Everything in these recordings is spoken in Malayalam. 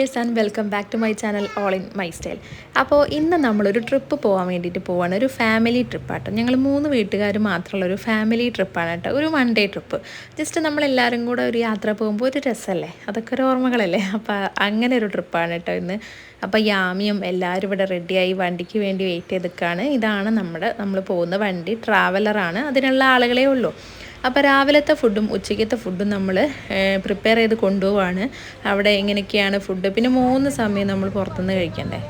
Hi dears and welcome back to my channel all in my style അപ്പോൾ ഇന്ന് നമ്മളൊരു ട്രിപ്പ് പോകാൻ വേണ്ടിയിട്ട് പോവാണ്. ഒരു ഫാമിലി ട്രിപ്പാട്ടോ ഞങ്ങൾ മൂന്ന് വീട്ടുകാർ മാത്രമുള്ള ഒരു ഫാമിലി ട്രിപ്പാണ് കേട്ടോ. ഒരു വൺ ഡേ ട്രിപ്പ് ജസ്റ്റ് നമ്മളെല്ലാവരും കൂടെ ഒരു യാത്ര പോകുമ്പോൾ ഒരു രസമല്ലേ അതൊക്കെ ഒരു ഓർമ്മകളല്ലേ? അപ്പോൾ അങ്ങനെ ഒരു ട്രിപ്പാണ് കേട്ടോ ഇന്ന്. അപ്പോൾ യാമിയും എല്ലാവരും ഇവിടെ റെഡിയായി വണ്ടിക്ക് വേണ്ടി വെയിറ്റ് ചെയ്തിക്കാണ് ഇതാണ് നമ്മുടെ നമ്മൾ പോകുന്ന വണ്ടി ട്രാവലറാണ് അതിനുള്ള ആളുകളേ ഉള്ളൂ. അപ്പോൾ രാവിലത്തെ ഫുഡും ഉച്ചയ്ക്കത്തെ ഫുഡും നമ്മൾ പ്രിപ്പയർ ചെയ്ത് കൊണ്ടുപോവാണ്. അവിടെ എങ്ങനെയൊക്കെയാണ് ഫുഡ് പിന്നെ മൂന്ന് സമയം നമ്മൾ പുറത്തുനിന്ന് കഴിക്കണ്ടേ?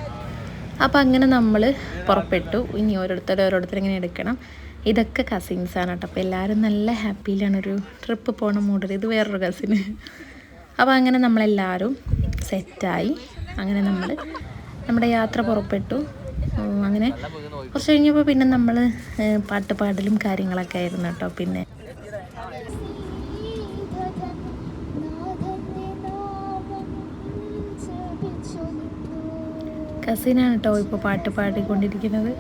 അപ്പോൾ അങ്ങനെ നമ്മൾ പുറപ്പെട്ടു. ഇനി ഓരോരുത്തർ ഓരോരുത്തർ ഇങ്ങനെ എടുക്കണം. ഇതൊക്കെ കസിൻസാണ് കേട്ടോ. അപ്പോൾ എല്ലാവരും നല്ല ഹാപ്പിയിലാണ് ഒരു ട്രിപ്പ് പോകണ മൂടൽ ഇത് വേറൊരു കസിന് അപ്പോൾ അങ്ങനെ നമ്മളെല്ലാവരും സെറ്റായി അങ്ങനെ നമ്മൾ നമ്മുടെ യാത്ര പുറപ്പെട്ടു. അങ്ങനെ കുറച്ച് കഴിഞ്ഞപ്പോൾ പിന്നെ നമ്മൾ പാട്ട് പാടലും കാര്യങ്ങളൊക്കെ ആയിരുന്നു കേട്ടോ. പിന്നെ കസിനാണ് കേട്ടോ ഇപ്പോൾ പാട്ട് പാടിക്കൊണ്ടിരിക്കുന്നത്.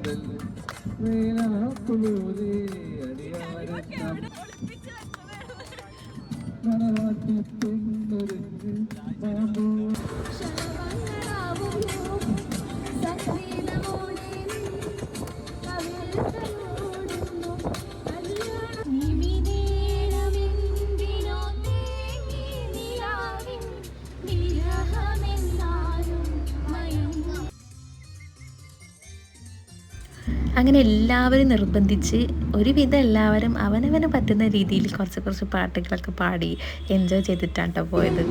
മണിമുറ്റത്താവണിപ്പന്തൽ മേലാപ്പ് അങ്ങനെ എല്ലാവരും നിർബന്ധിച്ച് ഒരുവിധം എല്ലാവരും അവനവന് പറ്റുന്ന രീതിയിൽ കുറച്ച് കുറച്ച് പാട്ടുകളൊക്കെ പാടി എൻജോയ് ചെയ്തിട്ടാണ് കേട്ടോ പോയത്.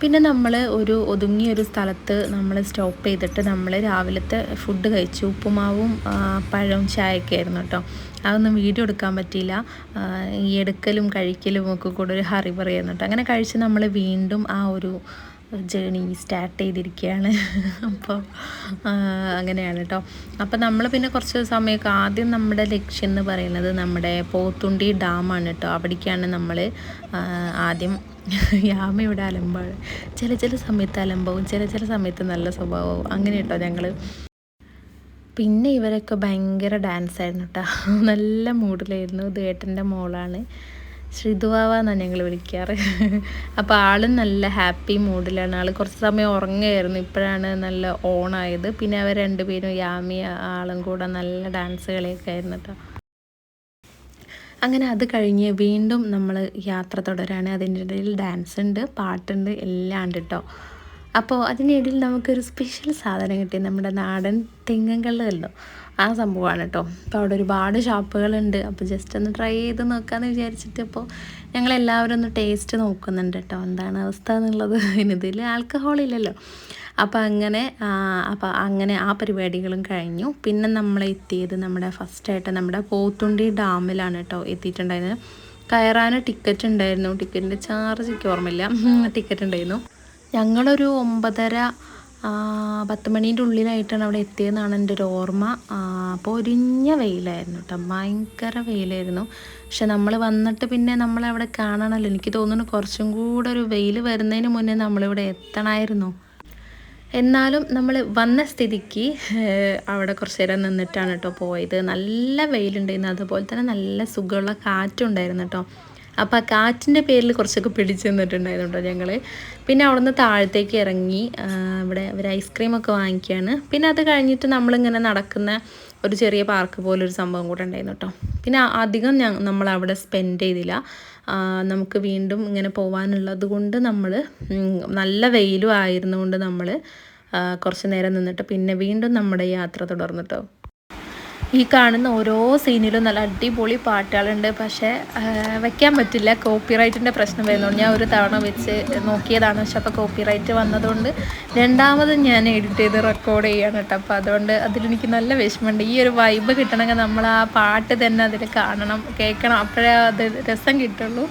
പിന്നെ നമ്മൾ ഒരു ഒതുങ്ങിയ ഒരു സ്ഥലത്ത് നമ്മൾ സ്റ്റോപ്പ് ചെയ്തിട്ട് നമ്മൾ രാവിലത്തെ ഫുഡ് കഴിച്ചു. ഉപ്പുമാവും പഴവും ചായയൊക്കെ ആയിരുന്നു കേട്ടോ അതൊന്നും വീഡിയോ എടുക്കാൻ പറ്റിയില്ല. ഈ എടുക്കലും കഴിക്കലും ഒക്കെ കൂടെ ഒരു ഹറി പറയുന്നു കേട്ടോ അങ്ങനെ കഴിച്ച് നമ്മൾ വീണ്ടും ആ ഒരു ജേണി സ്റ്റാർട്ട് ചെയ്തിരിക്കുകയാണ് അപ്പോൾ അങ്ങനെയാണ് കേട്ടോ അപ്പോൾ നമ്മൾ പിന്നെ കുറച്ച് സമയമൊക്കെ ആദ്യം നമ്മുടെ ലക്ഷ്യം എന്ന് പറയുന്നത് നമ്മുടെ പോത്തുണ്ടി ഡാമാണ് കേട്ടോ അവിടേക്കാണ് നമ്മൾ ആദ്യം യാമയുടെ അലമ്പാണ് ചില ചില സമയത്ത് അലമ്പാവും ചില ചില സമയത്ത് നല്ല സ്വഭാവവും. അങ്ങനെ കേട്ടോ ഞങ്ങൾ പിന്നെ ഇവരൊക്കെ ഭയങ്കര ഡാൻസ് ആയിരുന്നു കേട്ടോ നല്ല മൂഡിലായിരുന്നു ഇത് ഏട്ടന്റെ മോളാണ്. എന്നാണ് ഞങ്ങൾ വിളിക്കാറ്. അപ്പോൾ ആളും നല്ല ഹാപ്പി മൂഡിലാണ്. ആൾ കുറച്ച് സമയം ഉറങ്ങുകയായിരുന്നു. ഇപ്പോഴാണ് നല്ല ഓണായത്. പിന്നെ അവർ രണ്ടുപേരും യാമി ആളും കൂടെ നല്ല ഡാൻസ് കളിയൊക്കെ ആയിരുന്നു കേട്ടോ അങ്ങനെ അത് കഴിഞ്ഞ് വീണ്ടും നമ്മൾ യാത്ര തുടരാണ്. അതിന്റെ ഇടയിൽ ഡാൻസ് ഉണ്ട് പാട്ടുണ്ട് എല്ലാം ഉണ്ട് കേട്ടോ അപ്പോൾ അതിനിടയിൽ നമുക്കൊരു സ്പെഷ്യൽ സാധനം കിട്ടി. നമ്മുടെ നാടൻ തെങ്ങങ്കള്ളല്ലോ ആ സംഭവമാണ് കേട്ടോ അപ്പോൾ അവിടെ ഒരുപാട് ഷോപ്പുകളുണ്ട്. അപ്പോൾ ജസ്റ്റ് ഒന്ന് ട്രൈ ചെയ്ത് നോക്കാമെന്ന് വിചാരിച്ചിട്ട് ഇപ്പോൾ ഞങ്ങളെല്ലാവരും ഒന്ന് ടേസ്റ്റ് നോക്കുന്നുണ്ട് കേട്ടോ എന്താണ് അവസ്ഥ എന്നുള്ളത്? ഇതിൽ ആൽക്കഹോൾ ഇല്ലല്ലോ. അപ്പോൾ അങ്ങനെ അപ്പോൾ അങ്ങനെ ആ പരിപാടികളും കഴിഞ്ഞു. പിന്നെ നമ്മൾ എത്തിയത് നമ്മുടെ ഫസ്റ്റായിട്ട് നമ്മുടെ പോത്തുണ്ടി ഡാമിലാണ് കേട്ടോ എത്തിയിട്ടുണ്ടായിരുന്നത്. കയറാൻ ടിക്കറ്റ് ഉണ്ടായിരുന്നു. ടിക്കറ്റിന്റെ ചാർജ് എനിക്ക് ഓർമ്മയില്ല. ടിക്കറ്റ് ഉണ്ടായിരുന്നു. ഞങ്ങളൊരു ഒമ്പതര പത്ത് മണീന്റെ ഉള്ളിലായിട്ടാണ് അവിടെ എത്തിയതെന്നാണ് എന്റെ ഒരു ഓർമ്മ. അപ്പോൾ ഒരിഞ്ഞ വെയിലായിരുന്നു കേട്ടോ. ഭയങ്കര വെയിലായിരുന്നു. പക്ഷെ നമ്മൾ വന്നിട്ട് പിന്നെ നമ്മളവിടെ കാണണമല്ലോ എനിക്ക് തോന്നുന്നു കുറച്ചും കൂടെ ഒരു വെയിൽ വരുന്നതിന് മുന്നേ നമ്മളിവിടെ എത്തണമായിരുന്നു. എന്നാലും നമ്മൾ വന്ന സ്ഥിതിക്ക് അവിടെ കുറച്ച് നേരം നിന്നിട്ടാണ് കേട്ടോ പോയത്. നല്ല വെയിലുണ്ടായിരുന്നു. അതുപോലെ തന്നെ നല്ല സുഖമുള്ള കാറ്റുണ്ടായിരുന്നു കേട്ടോ. അപ്പോൾ ആ കാറ്റിന്റെ പേരിൽ കുറച്ചൊക്കെ പിടിച്ചു നിന്നിട്ടുണ്ടായിരുന്നു ഞങ്ങൾ പിന്നെ അവിടുന്ന് താഴത്തേക്ക് ഇറങ്ങി ഇവിടെ അവർ ഐസ്ക്രീമൊക്കെ വാങ്ങിക്കുകയാണ് പിന്നെ അത് കഴിഞ്ഞിട്ട് നമ്മളിങ്ങനെ നടക്കുന്ന ഒരു ചെറിയ പാർക്ക് പോലെ ഒരു സംഭവം കൂടെ ഉണ്ടായിരുന്നു കേട്ടോ പിന്നെ അധികം നമ്മൾ അവിടെ സ്പെൻഡ് ചെയ്തില്ല. നമുക്ക് വീണ്ടും ഇങ്ങനെ പോകാനുള്ളത് കൊണ്ട് നമ്മൾ നല്ല വെയിലും ആയിരുന്നുകൊണ്ട് നമ്മൾ കുറച്ച് നേരം നിന്നിട്ട് പിന്നെ വീണ്ടും നമ്മുടെ യാത്ര തുടർന്നു കേട്ടോ ഈ കാണുന്ന ഓരോ സീനിലും നല്ല അടിപൊളി പാട്ടുകളുണ്ട്. പക്ഷേ വെക്കാൻ പറ്റില്ല. കോപ്പിറൈറ്റിന്റെ പ്രശ്നം വരുന്നതുകൊണ്ട് ഞാൻ ഒരു തവണ വെച്ച് നോക്കിയതാണ്. പക്ഷെ അപ്പോൾ കോപ്പിറൈറ്റ് വന്നതുകൊണ്ട് രണ്ടാമത് ഞാൻ എഡിറ്റ് ചെയ്ത് റെക്കോർഡ് ചെയ്യാണ് കേട്ടോ. അപ്പോൾ അതുകൊണ്ട് അതിലെനിക്ക് നല്ല വിഷമമുണ്ട്. ഈ ഒരു വൈബ് കിട്ടണമെങ്കിൽ നമ്മൾ ആ പാട്ട് തന്നെ അതിൽ കാണണം കേൾക്കണം. അപ്പോഴേ അത് രസം കിട്ടുള്ളൂ.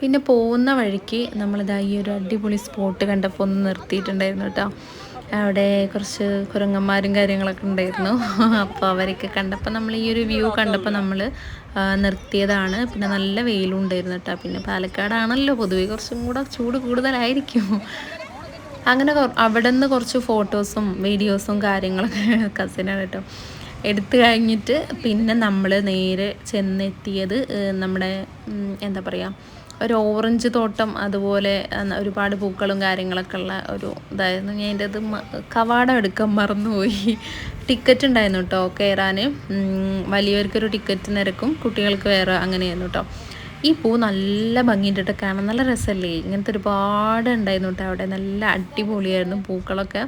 പിന്നെ പോകുന്ന വഴിക്ക് നമ്മളിതാ ഈ ഒരു അടിപൊളി സ്പോട്ട് കണ്ടപ്പോൾ ഒന്ന് നിർത്തിയിട്ടുണ്ടായിരുന്നു കേട്ടോ അവിടെ കുറച്ച് കുരങ്ങന്മാരും കാര്യങ്ങളൊക്കെ ഉണ്ടായിരുന്നു. അപ്പോൾ അവരൊക്കെ കണ്ടപ്പോൾ നമ്മൾ ഈ ഒരു വ്യൂ കണ്ടപ്പോൾ നമ്മൾ നിർത്തിയതാണ്. പിന്നെ നല്ല വെയിലും ഉണ്ടായിരുന്നു കേട്ടോ പിന്നെ പാലക്കാടാണല്ലോ പൊതുവെ കുറച്ചും കൂടെ ചൂട് കൂടുതലായിരിക്കും. അങ്ങനെ അവിടെ നിന്ന് കുറച്ച് ഫോട്ടോസും വീഡിയോസും കാര്യങ്ങളൊക്കെ കസിനാണ് കേട്ടോ എടുത്തു കഴിഞ്ഞിട്ട് പിന്നെ നമ്മൾ നേരെ ചെന്നെത്തിയത് നമ്മുടെ എന്താ പറയുക ഒരു ഓറഞ്ച് തോട്ടം അതുപോലെ ഒരുപാട് പൂക്കളും കാര്യങ്ങളൊക്കെ ഉള്ള ഒരു ഇതായിരുന്നു. ഞാൻ എന്റെ അത് കവാടം എടുക്കാൻ മറന്നുപോയി. ടിക്കറ്റ് ഉണ്ടായിരുന്നു കേട്ടോ കയറാൻ. വലിയവർക്കൊരു ടിക്കറ്റ് നിരക്കും കുട്ടികൾക്ക് വേറെ അങ്ങനെയായിരുന്നു കേട്ടോ. ഈ പൂ നല്ല ഭംഗിയിട്ടിട്ട് കാണാൻ നല്ല രസമല്ലേ? ഇങ്ങനത്തെ ഒരുപാട് ഉണ്ടായിരുന്നു കേട്ടോ അവിടെ. നല്ല അടിപൊളിയായിരുന്നു പൂക്കളൊക്കെ.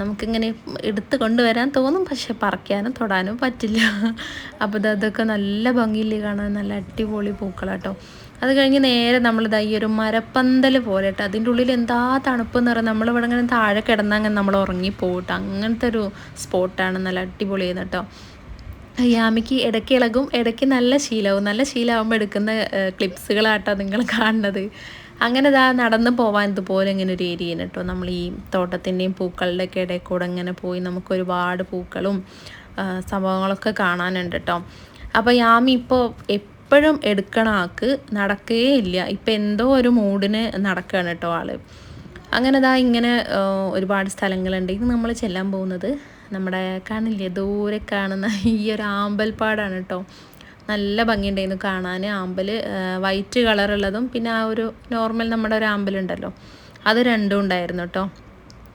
നമുക്കിങ്ങനെ എടുത്ത് കൊണ്ടുവരാൻ തോന്നും പക്ഷെ പറിക്കാനും തൊടാനും പറ്റില്ല. അപ്പോൾ അതൊക്കെ നല്ല ഭംഗിയില്ലേ കാണാൻ? നല്ല അടിപൊളി പൂക്കളാട്ടോ അത് കഴിഞ്ഞ് നേരെ നമ്മളിതാ ഈ ഒരു മരപ്പന്തൽ പോലെ കേട്ടോ. അതിന്റെ ഉള്ളിൽ എന്താ തണുപ്പ് എന്ന് പറയുന്നത് നമ്മളിവിടെ ഇങ്ങനെ താഴെ കിടന്നാൽ അങ്ങനെ നമ്മൾ ഉറങ്ങിപ്പോകട്ടോ അങ്ങനത്തെ ഒരു സ്പോട്ടാണ് നല്ല അടിപൊളിയായിരുന്നു കേട്ടോ. യാമിക്ക് ഇടയ്ക്ക് ഇളകും ഇടയ്ക്ക് നല്ല ശീലവും നല്ല ശീലമാകുമ്പോൾ എടുക്കുന്ന ക്ലിപ്സുകളാട്ടോ നിങ്ങൾ കാണുന്നത്. അങ്ങനെ ഇതാ നടന്ന് പോവാൻ ഇതുപോലെ ഇങ്ങനെ ഒരു ഏരിയ കേട്ടോ. നമ്മൾ ഈ തോട്ടത്തിന്റെയും പൂക്കളുടെ ഒക്കെ ഇടയിൽ കൂടെ ഇങ്ങനെ പോയി നമുക്ക് ഒരുപാട് പൂക്കളും സംഭവങ്ങളൊക്കെ കാണാനുണ്ട് കേട്ടോ. അപ്പോൾ യാമി ഇപ്പോൾ എപ്പോഴും എടുക്കണ ആൾക്ക് നടക്കുകയേ ഇല്ല. ഇപ്പം എന്തോ ഒരു മൂഡിന് നടക്കുകയാണ് കേട്ടോ ആൾ. അങ്ങനെ ദാ ഇങ്ങനെ ഒരുപാട് സ്ഥലങ്ങളുണ്ട്. ഇത് നമ്മൾ ചെല്ലാൻ പോകുന്നത് നമ്മുടെ കാണില്ലേ ദൂരെ കാണുന്ന ഈ ഒരു ആമ്പൽപ്പാടാണ് കേട്ടോ. നല്ല ഭംഗിയുണ്ടായിരുന്നു കാണാൻ ആമ്പൽ വൈറ്റ് കളറുള്ളതും പിന്നെ ആ ഒരു നോർമൽ നമ്മുടെ ഒരു ആമ്പലുണ്ടല്ലോ അത് രണ്ടും ഉണ്ടായിരുന്നു കേട്ടോ.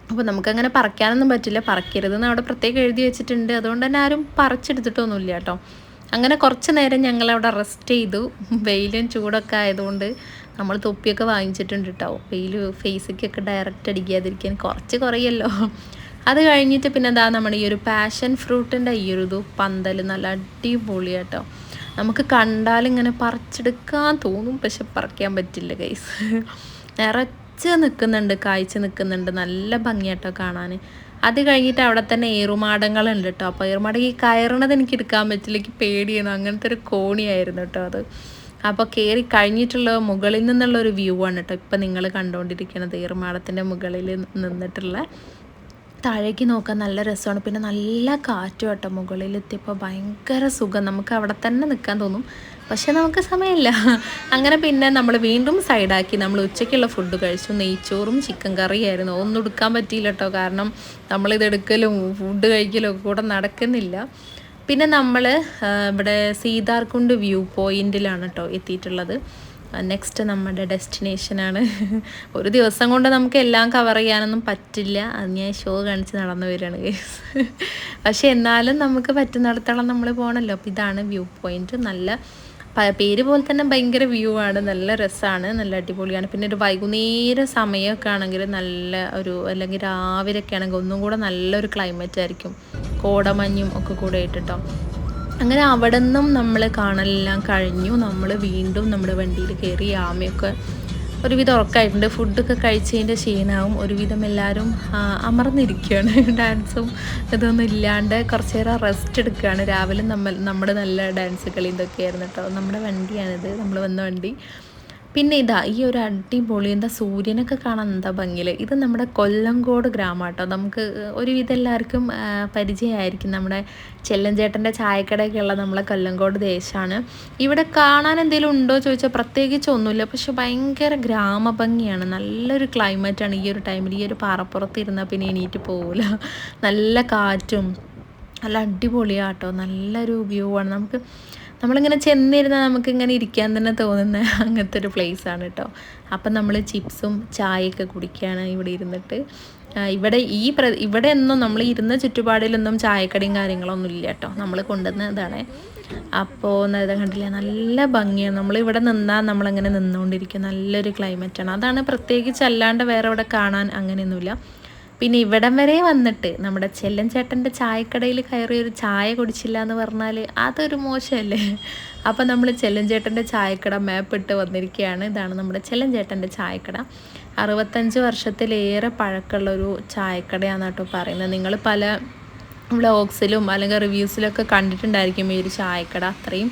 അപ്പോൾ നമുക്കങ്ങനെ പറിക്കാനൊന്നും പറ്റില്ല. പറിക്കരുതെന്ന് അവിടെ പ്രത്യേകം എഴുതി വെച്ചിട്ടുണ്ട്. അതുകൊണ്ട് തന്നെ ആരും പറിച്ചെടുത്തിട്ടൊന്നുമില്ല കേട്ടോ. അങ്ങനെ കുറച്ച് നേരം ഞങ്ങൾ അവിടെ റെസ്റ്റ് ചെയ്തു. വെയിലും ചൂടൊക്കെ ആയതുകൊണ്ട് നമ്മൾ തൊപ്പിയൊക്കെ വാങ്ങിച്ചിട്ടുണ്ട് കേട്ടോ വെയിൽ ഫേസിക്കൊക്കെ ഡയറക്റ്റ് അടിക്കാതിരിക്കാൻ കുറച്ച് കുറയല്ലോ. അത് കഴിഞ്ഞിട്ട് പിന്നെ എന്താ നമ്മുടെ ഈ ഒരു പാഷൻ ഫ്രൂട്ടിന്റെ ഈ ഒരു ഇത് പന്തൽ നല്ല അടിപൊളി കേട്ടോ നമുക്ക് കണ്ടാൽ ഇങ്ങനെ പറിച്ചെടുക്കാൻ തോന്നും പക്ഷെ പറിക്കാൻ പറ്റില്ല കൈസ് നിറച്ച് നിൽക്കുന്നുണ്ട് കായ്ച്ച് നിൽക്കുന്നുണ്ട്. നല്ല ഭംഗിയാട്ടോ കാണാൻ. അത് കഴിഞ്ഞിട്ട് അവിടെ തന്നെ ഏറുമാടങ്ങളുണ്ട് കേട്ടോ. അപ്പോൾ ഏറുമാടം ഈ കയറണത് എനിക്ക് എടുക്കാൻ പറ്റില്ല. എനിക്ക് പേടിയാണ്. അങ്ങനത്തെ ഒരു കോണിയായിരുന്നു കേട്ടോ അത്. അപ്പോൾ കയറി കഴിഞ്ഞിട്ടുള്ള മുകളിൽ നിന്നുള്ള ഒരു വ്യൂ ആണ് കേട്ടോ ഇപ്പം നിങ്ങൾ കണ്ടുകൊണ്ടിരിക്കുന്നത് ഏറുമാടത്തിന്റെ മുകളിൽ നിന്നിട്ടുള്ള. താഴേക്ക് നോക്കാൻ നല്ല രസമാണ്. പിന്നെ നല്ല കാറ്റും കേട്ടോ മുകളിലെത്തിയപ്പോൾ ഭയങ്കര സുഖം. നമുക്ക് അവിടെ തന്നെ നിൽക്കാൻ തോന്നും. പക്ഷെ നമുക്ക് സമയമില്ല. അങ്ങനെ പിന്നെ നമ്മൾ വീണ്ടും സൈഡാക്കി. നമ്മൾ ഉച്ചയ്ക്കുള്ള ഫുഡ് കഴിച്ചു. നെയ്ച്ചോറും ചിക്കൻ കറിയായിരുന്നു. ഒന്നും എടുക്കാൻ പറ്റിയില്ല കേട്ടോ കാരണം നമ്മളിത് എടുക്കലും ഫുഡ് കഴിക്കലും ഒക്കെ കൂടെ നടക്കുന്നില്ല. പിന്നെ നമ്മൾ ഇവിടെ സീതാർകുണ്ട് വ്യൂ പോയിന്റിലാണ് കേട്ടോ എത്തിയിട്ടുള്ളത്. നെക്സ്റ്റ് നമ്മുടെ ഡെസ്റ്റിനേഷനാണ് ഒരു ദിവസം കൊണ്ട് നമുക്ക് എല്ലാം കവർ ചെയ്യാനൊന്നും പറ്റില്ല. അത് ഞാൻ ഷോ കാണിച്ച് നടന്നു വരികയാണ് കേസ് പക്ഷെ എന്നാലും നമുക്ക് പറ്റുന്നിടത്തോളം നമ്മൾ പോകണമല്ലോ അപ്പോൾ ഇതാണ് വ്യൂ പോയിന്റ് നല്ല പേര് പോലെ തന്നെ ഭയങ്കര വ്യൂ ആണ്. നല്ല രസമാണ് നല്ല അടിപൊളിയാണ്. പിന്നെ ഒരു വൈകുന്നേര സമയമൊക്കെ ആണെങ്കിൽ നല്ല ഒരു അല്ലെങ്കിൽ രാവിലെയൊക്കെ ആണെങ്കിൽ ഒന്നും കൂടെ നല്ലൊരു ക്ലൈമറ്റ് ആയിരിക്കും. കോടമഞ്ഞും ഒക്കെ കൂടെ ഇട്ടിട്ടോ അങ്ങനെ അവിടെ നിന്നും നമ്മൾ കാണലെല്ലാം കഴിഞ്ഞു. നമ്മൾ വീണ്ടും നമ്മുടെ വണ്ടിയിൽ കയറി ആമയൊക്കെ ഒരുവിധം ഉറക്കമായിട്ടുണ്ട് ഫുഡൊക്കെ കഴിച്ചതിന്റെ ക്ഷീണാവും. ഒരുവിധം എല്ലാവരും അമർന്നിരിക്കുകയാണ്. ഡാൻസും ഇതൊന്നും ഇല്ലാണ്ട് കുറച്ച് നേരം റെസ്റ്റ് എടുക്കുകയാണ്. രാവിലെ നമ്മൾ നമ്മുടെ നല്ല ഡാൻസ് കളി ഇതൊക്കെയായിരുന്നു കേട്ടോ. നമ്മുടെ വണ്ടിയാണിത്. നമ്മൾ വന്ന വണ്ടി പിന്നെ ഇതാ ഈ ഒരു അടിപൊളി എന്താ സൂര്യനൊക്കെ കാണാൻ എന്താ ഭംഗിയിൽ ഇത് നമ്മുടെ കൊല്ലങ്കോട് ഗ്രാമം കേട്ടോ നമുക്ക് ഒരുവിധം എല്ലാവർക്കും പരിചയമായിരിക്കും നമ്മുടെ ചെല്ലഞ്ചേട്ടന്റെ ചായക്കടയൊക്കെ ഉള്ള നമ്മളെ കൊല്ലങ്കോട് ദേശമാണ് ഇവിടെ കാണാൻ എന്തെങ്കിലും ഉണ്ടോ ചോദിച്ചാൽ പ്രത്യേകിച്ച് ഒന്നുമില്ല. പക്ഷെ ഭയങ്കര ഗ്രാമഭംഗിയാണ്. നല്ലൊരു ക്ലൈമറ്റാണ് ഈ ഒരു ടൈമിൽ ഈ ഒരു പാറപ്പുറത്ത് ഇരുന്നാൽ പിന്നെ എണീറ്റ് പോകില്ല നല്ല കാറ്റും നല്ല അടിപൊളിയാട്ടോ. നല്ലൊരു വ്യൂ ആണ് നമുക്ക് നമ്മളിങ്ങനെ ചെന്നിരുന്നാൽ നമുക്കിങ്ങനെ ഇരിക്കാൻ തന്നെ തോന്നുന്ന അങ്ങനത്തെ ഒരു place ആണ് കേട്ടോ അപ്പം നമ്മൾ ചിപ്സും ചായയൊക്കെ കുടിക്കുകയാണ് ഇവിടെ ഇരുന്നിട്ട്. ഇവിടെ ഈ പ്ര ഇവിടെ ഒന്നും നമ്മൾ ഇരുന്ന ചുറ്റുപാടിലൊന്നും ചായക്കടയും കാര്യങ്ങളൊന്നും ഇല്ല കേട്ടോ നമ്മൾ കൊണ്ടുവന്ന ഇതാണ് അപ്പോൾ ഇത് കണ്ടില്ല? നല്ല ഭംഗിയാണ്. നമ്മൾ ഇവിടെ നിന്നാൽ നമ്മളങ്ങനെ നിന്നുകൊണ്ടിരിക്കും നല്ലൊരു ക്ലൈമറ്റാണ് അതാണ് പ്രത്യേകിച്ച് അല്ലാണ്ട് വേറെ ഇവിടെ കാണാൻ അങ്ങനെയൊന്നുമില്ല. പിന്നെ ഇവിടം വരെ വന്നിട്ട് നമ്മുടെ ചെല്ലൻ ചേട്ടന്റെ ചായക്കടയിൽ കയറി ഒരു ചായ കുടിച്ചില്ല എന്ന് പറഞ്ഞാൽ അതൊരു മോശമല്ലേ? അപ്പം നമ്മൾ ചെല്ലൻ ചേട്ടന്റെ ചായക്കട മാപ്പ് ഇട്ട് വന്നിരിക്കുകയാണ്. ഇതാണ് നമ്മുടെ ചെല്ലൻ ചേട്ടന്റെ ചായക്കട. അറുപത്തഞ്ച് വർഷത്തിലേറെ പഴക്കമുള്ള ഒരു കേട്ടോ പറയുന്നത്. നിങ്ങൾ പല വ്ളോഗ്സിലും അല്ലെങ്കിൽ റിവ്യൂസിലൊക്കെ കണ്ടിട്ടുണ്ടായിരിക്കും ഈ ഒരു ചായക്കട. അത്രയും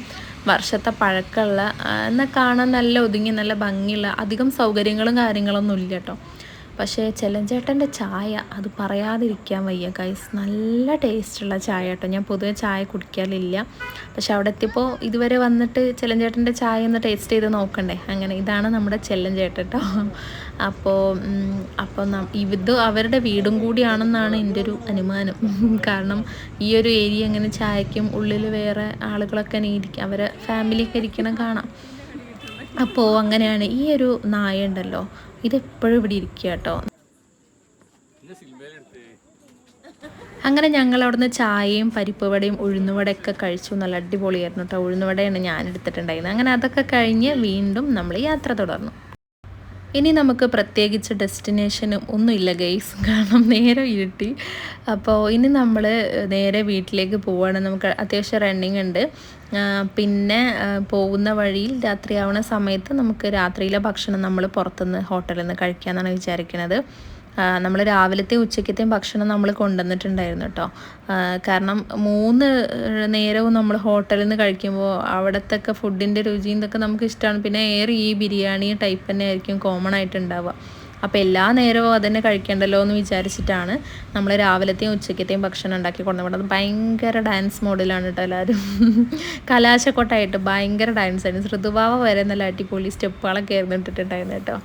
വർഷത്തെ പഴക്കമുള്ള എന്നാൽ കാണാൻ നല്ല ഒതുങ്ങി നല്ല ഭംഗിയുള്ള അധികം സൗകര്യങ്ങളും കാര്യങ്ങളൊന്നും ഇല്ല കേട്ടോ. പക്ഷേ ചെല്ലഞ്ചേട്ടന്റെ ചായ അത് പറയാതിരിക്കാൻ വയ്യ ഗൈസ് നല്ല ടേസ്റ്റുള്ള ചായ കേട്ടോ. ഞാൻ പൊതുവെ ചായ കുടിക്കാറില്ല. പക്ഷെ അവിടെ എത്തിയപ്പോൾ ഇതുവരെ വന്നിട്ട് ചെല്ലഞ്ചേട്ടന്റെ ചായ ഒന്ന് ടേസ്റ്റ് ചെയ്ത് നോക്കണ്ടേ? അങ്ങനെ ഇതാണ് നമ്മുടെ ചെല്ലഞ്ചേട്ടൻ കേട്ടോ അപ്പോൾ അപ്പോൾ ഇത് അവരുടെ വീടും കൂടിയാണെന്നാണ് എന്റെ ഒരു അനുമാനം. കാരണം ഈ ഒരു ഏരിയ അങ്ങനെ ചായക്കും ഉള്ളിൽ വേറെ ആളുകളൊക്കെ ഇരിക്കും അവരെ ഫാമിലിയൊക്കെ ഇരിക്കണം കാണാം. അപ്പോൾ അങ്ങനെയാണ് ഈ ഒരു നായ ഉണ്ടല്ലോ. ഇതെപ്പോഴും ഇവിടെ ഇരിക്കുക കേട്ടോ. അങ്ങനെ ഞങ്ങൾ അവിടുന്ന് ചായയും പരിപ്പുവടയും ഉഴുന്നുവടയൊക്കെ കഴിച്ചു. നല്ല അടിപൊളിയായിരുന്നു കേട്ടോ. ഉഴുന്നുവടയാണ് ഞാൻ എടുത്തിട്ടുണ്ടായിരുന്നത്. അങ്ങനെ അതൊക്കെ കഴിഞ്ഞ് വീണ്ടും നമ്മൾ യാത്ര തുടർന്നു. ഇനി നമുക്ക് പ്രത്യേകിച്ച് ഡെസ്റ്റിനേഷനും ഒന്നുമില്ല ഗെയ്സ് കാരണം നേരെ ഇരുട്ടി. അപ്പോൾ ഇനി നമ്മൾ നേരെ വീട്ടിലേക്ക് പോവുകയാണ്. നമുക്ക് അത്യാവശ്യം റണ്ണിങ് ഉണ്ട്. പിന്നെ പോകുന്ന വഴിയിൽ രാത്രിയാവുന്ന സമയത്ത് നമുക്ക് രാത്രിയിലെ ഭക്ഷണം നമ്മൾ പുറത്തുനിന്ന് ഹോട്ടലിൽ നിന്ന് കഴിക്കാമെന്നാണ് വിചാരിക്കുന്നത് നമ്മൾ രാവിലത്തെ ഉച്ചക്കത്തെയും ഭക്ഷണം നമ്മൾ കൊണ്ടുവന്നിട്ടുണ്ടായിരുന്നു കേട്ടോ. കാരണം മൂന്ന് നേരവും നമ്മൾ ഹോട്ടലിൽ നിന്ന് കഴിക്കുമ്പോൾ അവിടത്തൊക്കെ ഫുഡിന്റെ രുചിയും ഇതൊക്കെ നമുക്ക് ഇഷ്ടമാണ്. പിന്നെ ഏറെ ഈ ബിരിയാണി ടൈപ്പ് തന്നെ ആയിരിക്കും കോമൺ ആയിട്ട് ഉണ്ടാവുക അപ്പോൾ എല്ലാ നേരവും അതന്നെ കഴിക്കണ്ടല്ലോ എന്ന് വിചാരിച്ചിട്ടാണ് നമ്മൾ രാവിലത്തെയും ഉച്ചക്കത്തെയും ഭക്ഷണം ഉണ്ടാക്കി കൊണ്ടുപോകുന്നത് ഭയങ്കര ഡാൻസ് മോഡിലാണ് കേട്ടോ എല്ലാവരും കലാശക്കൊട്ടായിട്ട് ഭയങ്കര ഡാൻസ് ആയിരുന്നു. ഋതുഭാവ വരെ നല്ല അടിപൊളി സ്റ്റെപ്പുകളൊക്കെ ആയിരുന്നു ഇട്ടിട്ടുണ്ടായിരുന്നു കേട്ടോ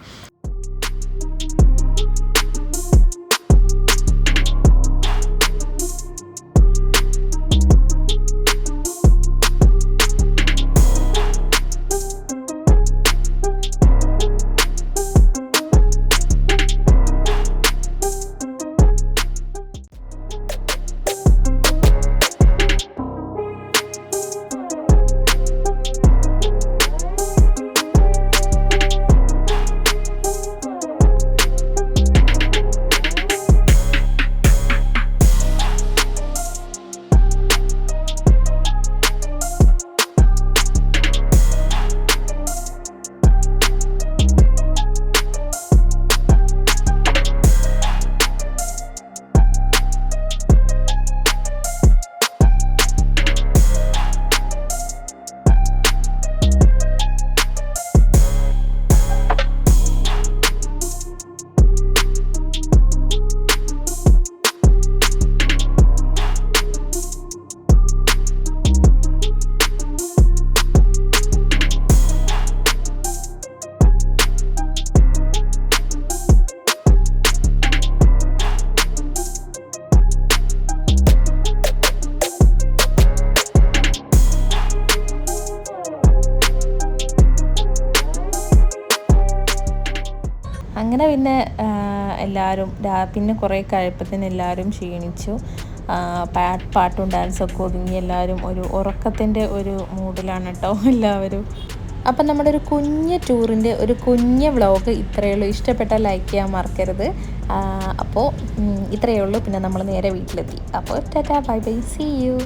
അങ്ങനെ പിന്നെ എല്ലാവരും പിന്നെ കുറേ കഴിപ്പത്തിന് എല്ലാവരും ക്ഷീണിച്ചു. പാട്ട് പാട്ടും ഡാൻസൊക്കെ ഒതുങ്ങി എല്ലാവരും ഒരു ഉറക്കത്തിന്റെ ഒരു മൂഡിലാണ് കേട്ടോ എല്ലാവരും. അപ്പം നമ്മുടെ ഒരു കുഞ്ഞ് ടൂറിന്റെ ഒരു കുഞ്ഞ് വ്ളോഗ് ഇത്രയേ ഉള്ളൂ. ഇഷ്ടപ്പെട്ട ലൈക്ക് ചെയ്യാൻ മറക്കരുത്. അപ്പോൾ ഇത്രയേ ഉള്ളൂ. പിന്നെ നമ്മൾ നേരെ വീട്ടിലെത്തി. അപ്പോൾ tata bye bye. See you